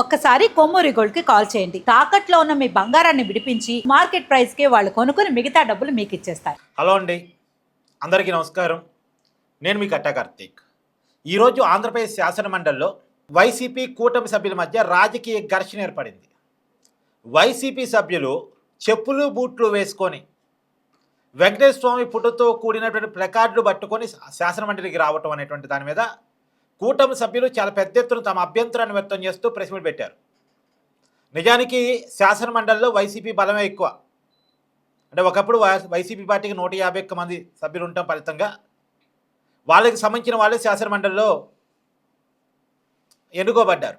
ఒక్కసారి కొమ్మూరి గోల్డ్కి కాల్ చేయండి. తాకట్లో ఉన్న మీ బంగారాన్ని విడిపించి మార్కెట్ ప్రైస్కి వాళ్ళు కొనుక్కుని మిగతా డబ్బులు మీకు ఇచ్చేస్తారు. హలో అండి. అందరికీ నమస్కారం. నేను మీ కట్టా కార్తీక్. ఈరోజు ఆంధ్రప్రదేశ్ శాసన మండలిలో వైసీపీ కూటమి సభ్యుల మధ్య రాజకీయ ఘర్షణ ఏర్పడింది. వైసీపీ సభ్యులు చెప్పులు బూట్లు వేసుకొని వెంకటేశ్వర స్వామి పుట్టుతో కూడినటువంటి ప్లకార్డులు పట్టుకొని శాసనమండలికి రావటం అనేటువంటి దాని మీద కూటమి సభ్యులు చాలా పెద్ద ఎత్తున తమ అభ్యంతరాన్ని వ్యక్తం చేస్తూ ప్రెస్ మీట్ పెట్టారు. నిజానికి శాసనమండలిలో వైసీపీ బలమే ఎక్కువ. అంటే ఒకప్పుడు వై- వైసీపీ పార్టీకి నూట యాభై ఒక్క మంది సభ్యులు ఉండటం ఫలితంగా వాళ్ళకి సంబంధించిన వాళ్ళే శాసనమండలిలో ఎన్నుకోబడ్డారు.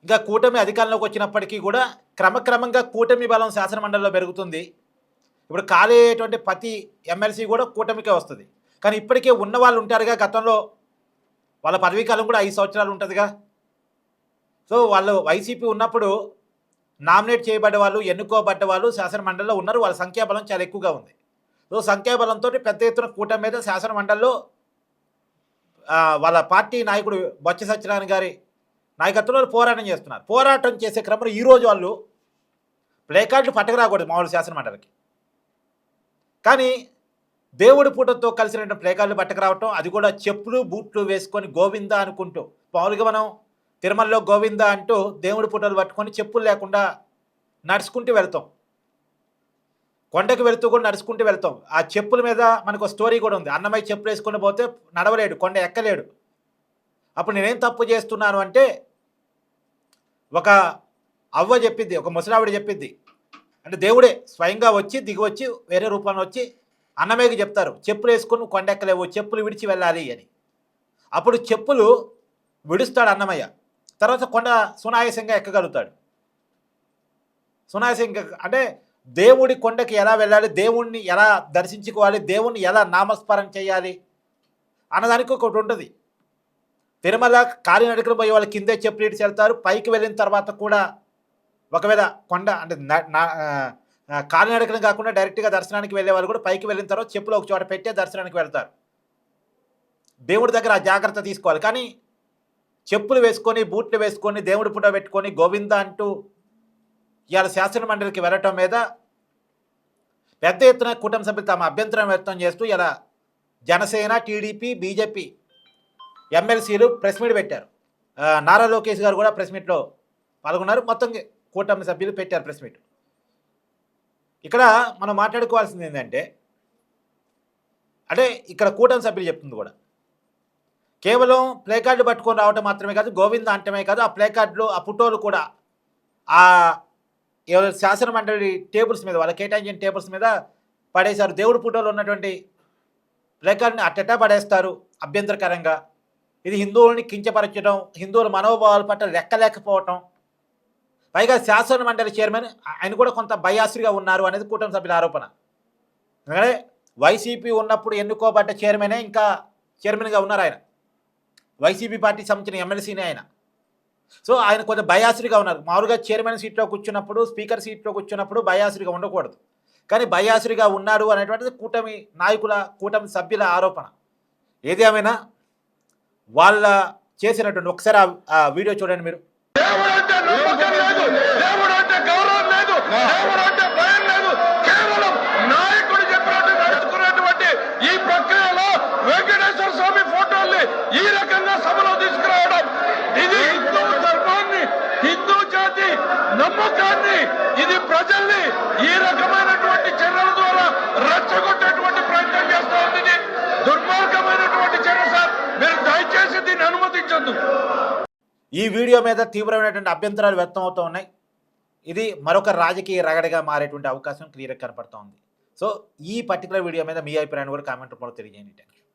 ఇంకా కూటమి అధికారంలోకి వచ్చినప్పటికీ కూడా క్రమక్రమంగా కూటమి బలం శాసనమండలిలో పెరుగుతుంది. ఇప్పుడు ఖాళీ అయ్యేటువంటి ప్రతి ఎమ్మెల్సీ కూడా కూటమికే వస్తుంది. కానీ ఇప్పటికే ఉన్న వాళ్ళు ఉంటారుగా గతంలో వాళ్ళ పదవీ కాలం కూడా ఐదు సంవత్సరాలు ఉంటుందిగా. సో వాళ్ళు వైసీపీ ఉన్నప్పుడు నామినేట్ చేయబడ్డ వాళ్ళు ఎన్నుకోబడ్డ వాళ్ళు శాసనమండలిలో ఉన్నారు. వాళ్ళ సంఖ్యాబలం చాలా ఎక్కువగా ఉంది. సో సంఖ్యాబలంతో పెద్ద ఎత్తున కూటమి మీద శాసనమండలిలో వాళ్ళ పార్టీ నాయకుడు బొత్స సత్యనారాయణ గారి నాయకత్వంలో పోరాటం చేస్తున్నారు. పోరాటం చేసే క్రమంలో ఈరోజు వాళ్ళు ప్లేకార్డులు పట్టకరాకూడదు మామూలు శాసన మండలికి కానీ దేవుడి పూటతో కలిసిన ప్లే కార్డులు పట్టకరావటం అది కూడా చెప్పులు బూట్లు వేసుకొని గోవింద అనుకుంటూ. మామూలుగా మనం తిరుమలలో గోవింద అంటూ దేవుడి పూటలు పట్టుకొని చెప్పులు లేకుండా నడుచుకుంటూ వెళ్తాం. కొండకు వెళుతూ కూడా నడుచుకుంటూ వెళ్తాం. ఆ చెప్పుల మీద మనకు స్టోరీ కూడా ఉంది. అన్నమయ్య చెప్పులు వేసుకుని పోతే నడవలేడు కొండ ఎక్కలేడు. అప్పుడు నేనేం తప్పు చేస్తున్నాను అంటే ఒక అవ్వ చెప్పింది ఒక ముసలావిడ చెప్పింది అంటే దేవుడే స్వయంగా వచ్చి దిగి వచ్చి వేరే రూపంలో వచ్చి అన్నమేకి చెప్తారు చెప్పులు వేసుకుని కొండ ఎక్కలేవు చెప్పులు విడిచి వెళ్ళాలి అని. అప్పుడు చెప్పులు విడుస్తాడు అన్నమయ్య. తర్వాత కొండ సునాయాసంగా ఎక్కగలుగుతాడు. సునాయాసంగా అంటే దేవుడి కొండకి ఎలా వెళ్ళాలి దేవుణ్ణి ఎలా దర్శించుకోవాలి దేవుణ్ణి ఎలా నామస్మరణ చేయాలి అన్నదానికి ఒకటి ఉంటుంది. తిరుమల కాలినడకలు పోయే వాళ్ళు కిందే చెప్పులు ఇడిచి వెళ్తారు. పైకి వెళ్ళిన తర్వాత కూడా ఒకవేళ కొండ అంటే కాలు నడకడం కాకుండా డైరెక్ట్గా దర్శనానికి వెళ్ళే వాళ్ళు కూడా పైకి వెళ్ళిన తర్వాత చెప్పులు ఒక చోట పెట్టే దర్శనానికి వెళ్తారు. దేవుడి దగ్గర ఆ జాగ్రత్త తీసుకోవాలి. కానీ చెప్పులు వేసుకొని బూట్లు వేసుకొని దేవుడి పుట పెట్టుకొని గోవింద అంటూ ఇవాళ శాసన మండలికి వెళ్ళటం మీద పెద్ద ఎత్తున కుటుంబ సభ్యులు తమ అభ్యంతరం వ్యక్తం చేస్తూ ఇలా జనసేన టీడీపీ బీజేపీ ఎమ్మెల్సీలు ప్రెస్ మీట్ పెట్టారు. నారా లోకేష్ గారు కూడా ప్రెస్ మీట్లో పాల్గొన్నారు. మొత్తం కూటమి సభ్యులు పెట్టారు ప్రెస్ మీట్. ఇక్కడ మనం మాట్లాడుకోవాల్సింది ఏంటంటే అంటే ఇక్కడ కూటమి సభ్యులు చెప్తుంది కూడా. కేవలం ప్లే కార్డు పట్టుకొని రావటం మాత్రమే కాదు గోవింద అంటమే కాదు ఆ ప్లే కార్డులు ఆ ఫోటోలు కూడా ఆ ఎవరు శాసన మండలి టేబుల్స్ మీద వాళ్ళ కేటాయించిన టేబుల్స్ మీద పడేశారు. దేవుడు ఫోటోలు ఉన్నటువంటి ప్లే కార్డుని అట్టటా పడేస్తారు అభ్యంతరకరంగా. ఇది హిందువుల్ని కించపరచడం హిందువుల మనోభావాల పట్ల లెక్కలేకపోవటం పైగా శాసన మండలి చైర్మన్ ఆయన కూడా కొంత బయాసుగా ఉన్నారు అనేది కూటమి సభ్యుల ఆరోపణ. ఎందుకంటే వైసీపీ ఉన్నప్పుడు ఎన్నుకోబడ్డ చైర్మనే ఇంకా చైర్మన్గా ఉన్నారు ఆయన. వైసీపీ పార్టీకి సంబంధించిన ఎమ్మెల్సీనే ఆయన. సో ఆయన కొంచెం బయాసుడిగా ఉన్నారు. మామూలుగా చైర్మన్ సీట్లో కూర్చున్నప్పుడు స్పీకర్ సీట్లో కూర్చున్నప్పుడు బయాసుడిగా ఉండకూడదు. కానీ బయాసుడిగా ఉన్నారు అనేటువంటిది కూటమి నాయకుల కూటమి సభ్యుల ఆరోపణ. ఏదేమైనా వాళ్ళ చేసినటువంటి ఒకసారి ఆ- ఆ వీడియో చూడండి మీరు దేవుడు అంటే నమ్మకం లేదు దేవుడు అంటే దేవుడు అంటే భయం లేదు. కేవలం నాయకుడు చెప్పినట్టు నడుచుకున్నటువంటి ఈ ప్రక్రియలో వెంకటేశ్వర స్వామి ఫోటోల్ని ఈ రకంగా సభలో తీసుకురావడం. ఇది హిందూ ధర్మాన్ని హిందూ జాతి నమ్మకాన్ని ఇది ప్రజల్ని ఈ రకమైనటువంటి చర్యల ద్వారా రచ్చగొట్టేటువంటి ప్రయత్నం చేస్తా ఉంది. ఇది దుర్మార్గమైనటువంటి చర్య సార్. మీరు దయచేసి దీన్ని అనుమతించొద్దు. ఈ వీడియో మీద తీవ్రమైనటువంటి అభ్యంతరాలు వ్యక్తం అవుతూ ఉన్నాయి. ఇది మరొక రాజకీయ రగడగా మారేటువంటి అవకాశం క్లియర్గా కనపడుతోంది. సో ఈ పర్టికులర్ వీడియో మీద మీ అభిప్రాయాన్ని కూడా కామెంట్ రూపంలో తెలియజేయండి.